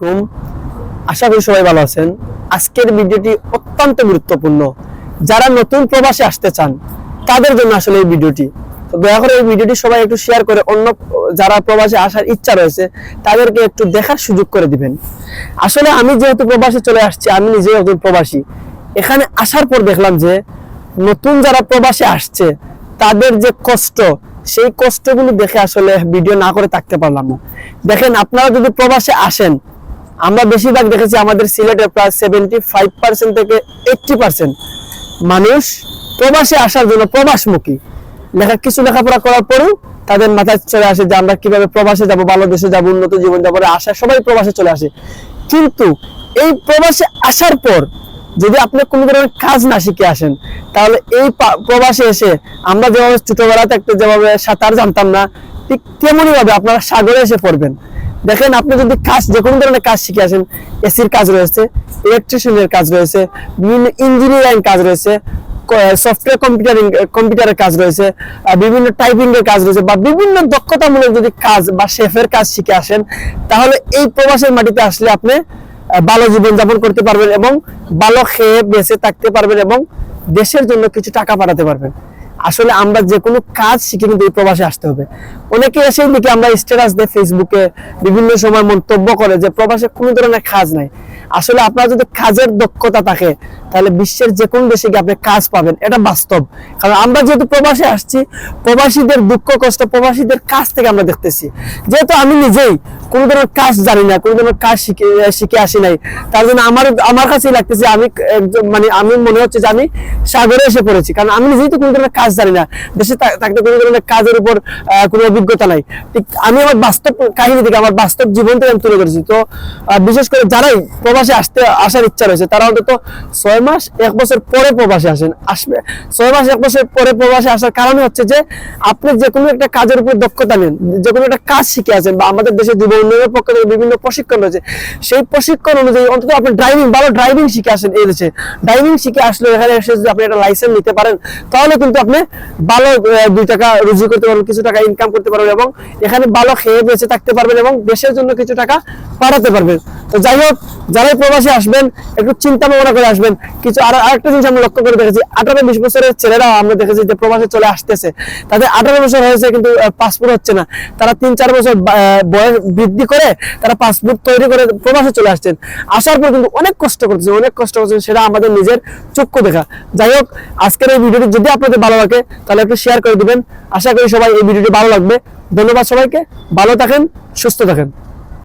আলাইকুম। আশা করি সবাই ভালো আছেন। আজকের ভিডিওটি অত্যন্ত গুরুত্বপূর্ণ। যারা নতুন প্রবাসে আসতে চান, তাদের জন্য আসলে এই ভিডিওটি। তো দয়া করে এই ভিডিওটি সবাই একটু শেয়ার করে অন্য যারা প্রবাসে আসার ইচ্ছা রয়েছে, তাদেরকে একটু দেখার সুযোগ করে দিবেন। আসলে আমি যেহেতু প্রবাসে চলে আসছি, আমি নিজেও একজন প্রবাসী। এখানে আসার পর দেখলাম যে, নতুন যারা প্রবাসে আসছে, তাদের যে কষ্ট, সেই কষ্টগুলো দেখে আসলে ভিডিও না করে থাকতে পারলাম না। দেখেন, আপনারা যদি প্রবাসে আসেন আমরা বেশিরভাগ দেখেছি আমাদের সিলেটে প্রায় সেভেন্টি ফাইভ পার্সেন্ট থেকে এইটটি মানুষ প্রবাসে আসার জন্য প্রবাসমুখী। লেখা কিছু লেখাপড়া করার পরেও তাদের মাথায় চলে আসে যে আমরা কীভাবে প্রবাসে যাব, ভালো দেশে যাব, উন্নত জীবন যাপনে আসা সবাই প্রবাসে চলে আসে। কিন্তু এই প্রবাসে আসার পর যদি আপনি কোনো ধরনের কাজ না শিখে আসেন, তাহলে এই প্রবাসে এসে আমরা যেভাবে ছোটবেলা থাকতে যেভাবে সাঁতার জানতাম না, ঠিক তেমনই ভাবে আপনারা সাগরে এসে পড়বেন। দেখেন আপনি যদি কাজ যে কোনো ধরনের কাজ শিখে আসেন এসির কাজ রয়েছে ইলেকট্রিশিয়ানের কাজ রয়েছে, বিভিন্ন ইঞ্জিনিয়ারিং কাজ রয়েছে সফটওয়্যার কম্পিউটারিং কম্পিউটারের কাজ রয়েছে বিভিন্ন টাইপিং এর কাজ রয়েছে, বা বিভিন্ন দক্ষতামূলক যদি কাজ বা শেফের কাজ শিখে আসেন, তাহলে এই প্রবাসের মাটিতে আসলে আপনি ভালো জীবন যাপন করতে পারবেন এবং ভালো খেয়ে বেঁচে থাকতে পারবেন এবং দেশের জন্য কিছু টাকা পাঠাতে পারবেন। আসলে আমরা যে কোনো কাজ শিখে কিন্তু এই প্রবাসে আসতে হবে। অনেকে এসে দেখি আমরা স্ট্যাটাস দেয় ফেসবুকে বিভিন্ন সময় মন্তব্য করে যে প্রবাসে কোনো ধরনের কাজ নাই। আসলে আপনার যদি কাজের দক্ষতা থাকে, তাহলে বিশ্বের যে কোনো দেশে গিয়ে আপনি কাজ পাবেন। এটা বাস্তব। কারণ আমরা যেহেতু প্রবাসে আসছি, প্রবাসীদের দুঃখ কষ্ট, প্রবাসীদের কাজ থেকে আমরা দেখতেছি। যেহেতু আমি নিজেই কোনো ধরনের কাজ জানি না, কোনো ধরনের কাজ শিখে শিখে আসি নাই। তার জন্য আমার আমার কাছেই লাগতেছে আমি একজন মানে আমি মনে হচ্ছে যে আমি সাগরে এসে পড়েছি। কারণ আমি নিজেই তো কোনো ধরনের কাজ জানি না। দেশে থাকতে কোনো ধরনের কাজের উপর কোনো অভিজ্ঞতা নাই। ঠিক, আমি আমার বাস্তব কাহিনী থেকে, আমার বাস্তব জীবন থেকে আমি তুলে ধরেছি। তো বিশেষ করে যারাই প্রবাসে আসতে, আসার ইচ্ছা রয়েছে, তারা অন্তত ছয় মাস, এক বছর পরে প্রবাসে আসেন। আসবে, ছয় মাস, এক বছর পরে প্রবাসে আসার কারণে হচ্ছে যে আপনি যে কোনো একটা কাজের উপর দক্ষতা নেন যে কোনো একটা কাজ শিখে আছেন বা আমাদের দেশে যুব উন্নয়নের পক্ষ থেকে বিভিন্ন প্রশিক্ষণ রয়েছে। সেই প্রশিক্ষণ অনুযায়ী অন্তত আপনি ড্রাইভিং ভালো ড্রাইভিং শিখে আসেন এই দেশে। ড্রাইভিং শিখে আসলে এখানে এসে যদি আপনি একটা লাইসেন্স নিতে পারেন, তাহলে কিন্তু আপনি ভালো দুই টাকা রুজি করতে পারবেন, কিছু টাকা ইনকাম করতে পারবেন এবং এখানে ভালো খেয়ে বেঁচে থাকতে পারবেন এবং দেশের জন্য কিছু টাকা পাঠাতে পারবেন। তো যাই হোক যারাই প্রবাসী আসবেন, একটু চিন্তা ভাবনা করে আসবেন। কিছু আর আরেকটা জিনিস আমরা লক্ষ্য করে দেখেছি, আঠারো বিশ বছরের ছেলেরাও আমরা দেখেছি যে প্রবাসে চলে আসতেছে। তাদের আঠারো বছর হয়েছে কিন্তু পাসপোর্ট হচ্ছে না। তারা তিন চার বছর বয়স বৃদ্ধি করে তারা পাসপোর্ট তৈরি করে প্রবাসে চলে আসছেন। আসার পর কিন্তু অনেক কষ্ট করতেছে, অনেক কষ্ট করছেন সেটা আমাদের নিজের চক্ষু দেখা। যাই হোক, আজকের এই ভিডিওটি যদি আপনাদের ভালো লাগে, তাহলে একটু শেয়ার করে দিবেন। আশা করি সবাই এই ভিডিওটি ভালো লাগবে। ধন্যবাদ সবাইকে। ভালো থাকেন, সুস্থ থাকেন।